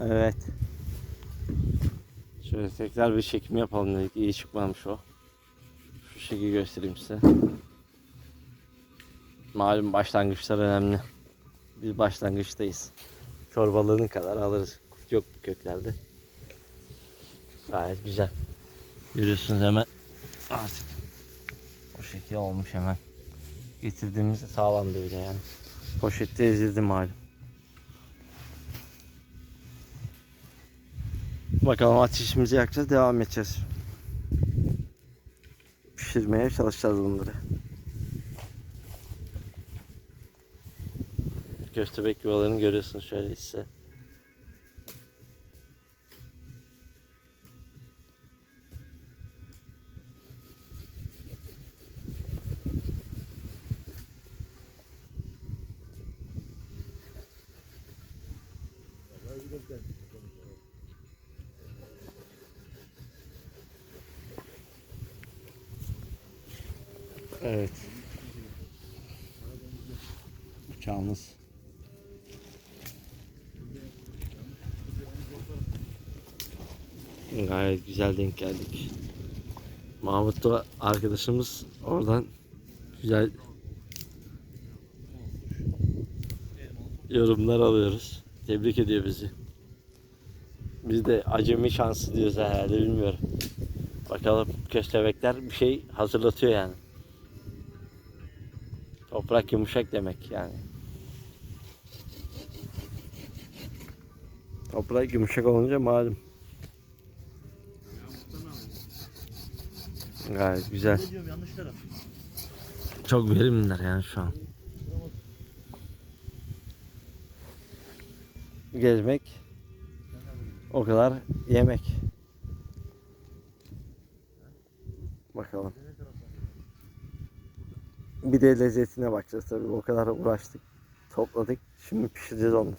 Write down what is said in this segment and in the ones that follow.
Evet. Şöyle tekrar bir çekim yapalım dedik. İyi çıkmamış o. Şu şekilde göstereyim size. Malum başlangıçlar önemli. Biz başlangıçtayız. Çorbalığını kadar alırız. Kurt yok bu köklerde. Gayet güzel. Görüyorsunuz hemen artık o şekilde olmuş hemen. Getirdiğimizde sağlamdı bile yani. Poşette ezildi malum. Bakalım ateşimizi yakacağız devam edeceğiz. Pişirmeye çalışacağız bunları. Köstebek yuvalarını görüyorsunuz şöyle size. Evet. Uçağımız. Gayet güzel denk geldik. Mahmut da arkadaşımız oradan güzel yorumlar alıyoruz. Tebrik ediyor bizi. Biz de acemi şansı diyoruz herhalde bilmiyorum. Bakalım köstebekler bir şey hazırlatıyor yani. Toprak yumuşak demek yani. Toprak yumuşak olunca malum. Gayet güzel. Çok verimliler yani şu an. Gezmek o kadar yemek. Bakalım. Bir de lezzetine bakacağız tabii. O kadar uğraştık. Topladık. Şimdi pişireceğiz onları.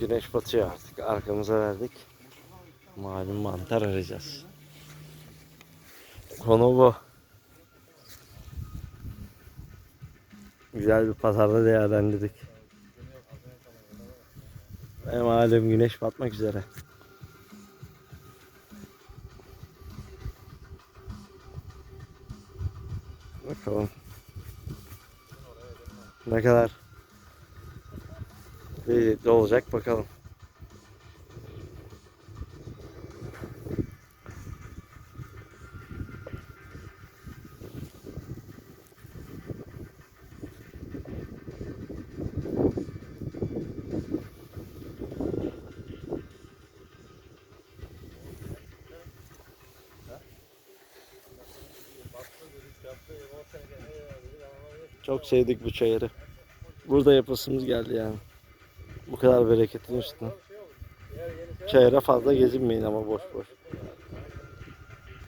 Güneş batıyor artık. Arkamıza verdik. Malum mantar arayacağız. Konu bu. Güzel bir pazarda değerlendirdik. Ve malum güneş batmak üzere. Bakalım. Ne kadar lezzetli olacak bakalım. Çok sevdik bu çayırı. Burada yapasımız geldi yani. Bu kadar bereketin üstüne. Çayıra fazla gezinmeyin ama boş boş.